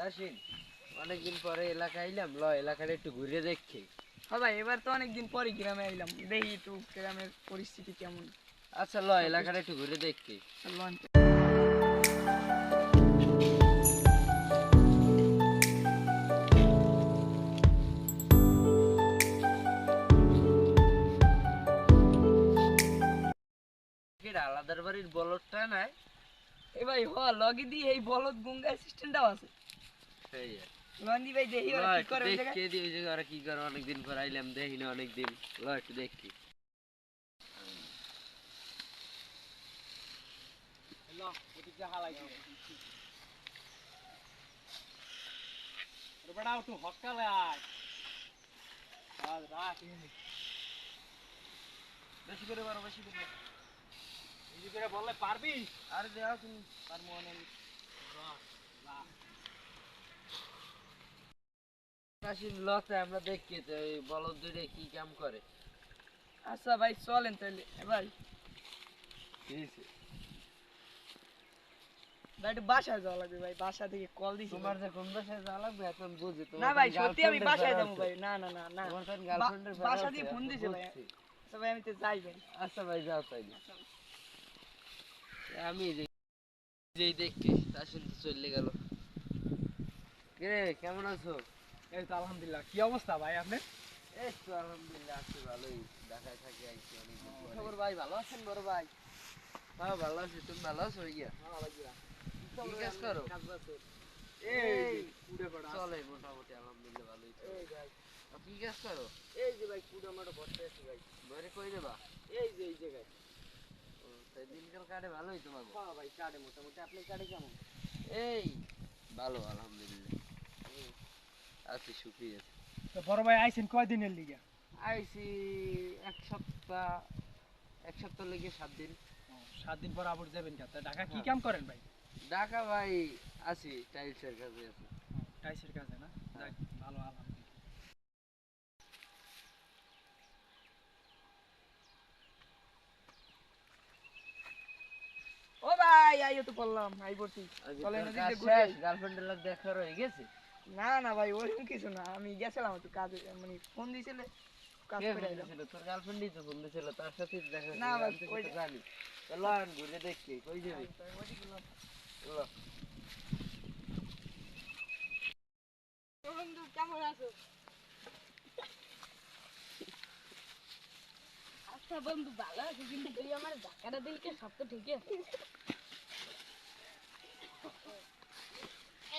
তাসিন অনেকদিন পরে এলাকা আইলাম ল এলাকাটা একটু ঘুরে দেখি। হ্যাঁ ভাই এবার তো অনেকদিন পরে গ্রামে আইলাম। দেখি একটু গ্রামের পরিস্থিতি কেমন। আচ্ছা ল এলাকাটা একটু ঘুরে দেখি। আলাদার বাড়ির বলদটা নাই। এ ভাই হ লগে দিয়ে এই বলদ গঙ্গা সিস্টেমটাও আছে। সেই আর। লন দি ভাই দেখি ওরা কি করে ওই জায়গায়। দেখি ওই জায়গায় ওরা কি করে অনেকদিন পর আইলাম দেখি না অনেকদিন। ল একটু দেখি। বেশি করে বারো বেশি করে। আরে দেওয়া তুমি কাশির লতে আমরা দেখি তো এই বলদ দুইটা কি কাম করে। আচ্ছা ভাই চলেন তাহলে ভাই। ভাই একটু বাসায় যাওয়া লাগবে ভাই বাসা থেকে কল দিছি তোমার যে কোন বাসায় যাওয়া লাগবে এখন বুঝি তোমার না ভাই সত্যি আমি girlfriend-এর বাসায় যাব ভাই। না না না না। তোমার তো গার্লফ্রেন্ডের বাসা দিয়ে ফোন দিছে ভাই। আচ্ছা ভাই আমি তো যাই ভাই। আচ্ছা ভাই যাও তাইলে। আমি যেই দেখছি তার চলে গেল। কেমন আছো? এই তো আলহামদুলিল্লাহ। কি অবস্থা ভাই আপনি এই তো আলহামদুলিল্লাহ আছি ভালোই। ঢাকায় থাকি আইছি খবর ভাই? ভালো আছেন বড় ভাই? হ্যাঁ ভালো আছি। তুমি ভালো আছো? ইয়া কি কাজ করো? এই চলে মোটামুটি আলহামদুলিল্লাহ ভালোই এই ভাই। কি কাজ করো? এই যে ভাই কুড়া মাটো ভরতে আছি ভাই। বাইরে কই দেবা এই যে এই জায়গায় দিনকাল কাটে ভালোই হ্যাঁ ভাই কাটে মোটামুটি। আপনি কাটে কেমন? এই ভালো আলহামদুলিল্লাহ। হুম, আছি? সুখী তো বড় ভাই আইছেন কয়দিনের লিগে? আইছি এক সপ্তাহ এক সপ্তাহ লেগে সাত দিন। সাত দিন পর আবার যাবেন কা? ঢাকা কি হ্যাঁ। কাম করেন ভাই? ঢাকা ভাই আছি টাইলসের কাছে আছি। টাইসের কাছে না? হ্যাঁ। যাক, ভালো আলহামদুলিল্লাহ। ও ভাই আইও তো বললাম আই পড়ছি চলেন ওদিক ঘুরে গার্লফ্রেন্ডের লোক দেখা হয়ে গেছে? না না ভাই ওরকম কিছু না। আমি গেছিলাম একটু কাজে মানে ফোন দিয়েছিলে কাজ করে এলাম। তোর গার্লফ্রেন্ডই তো ফোন দিছিল তার সাথে দেখা না ভাই, ওই জানি। চলো আন ঘুরে দেখি কই যাবি? চলো বন্ধু কেমন আছো? আচ্ছা বন্ধু ভালো আছে কিন্তু তুই আমার ধাক্কাটা দিলকে সব তো ঠিকই আছে এই হালার হালার ধরে এক কদম দিয়েছি এই এই এই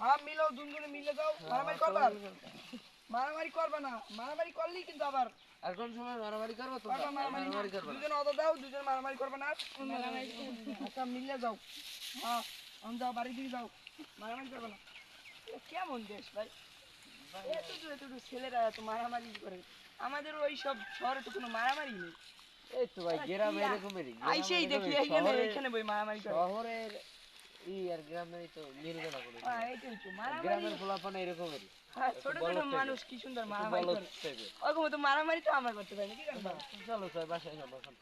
হ্যাঁ মিলো দুজনে মিলে যাও। মারামারি করবা? মারামারি করবে না। মারামারি করলেই কিন্তু আবার আর কোন সময় মারামারি করবা মারামারি মারামারি করবে দুজন অত দাও দুজন মারামারি করবে না। আচ্ছা মিলে যাও। হ্যাঁ আমি যাও বাড়ি দিকে যাও। মারামারি করবে না। কেমন দেশ ভাই? এতটুকু এতটুকু ছেলেরা এত মারামারি করে। আমাদের ওই সব শহরে তো কোনো মারামারি নেই। এই তো ভাই গ্রাম কি এরকমই আইসেই দেখি এখানে এখানে বই মারামারি করে। শহরের ই আর গ্রামের তো মিলবে না হ্যাঁ এইটাই তো মারামারি। গ্রামের ফলাফল এরকমই হ্যাঁ ছোট ছোট মানুষ কি সুন্দর মারামারি করে। টাইপের। তো মারামারি তো আমার করতে পারি কি চলো স্যার বাসায় যাব এখন।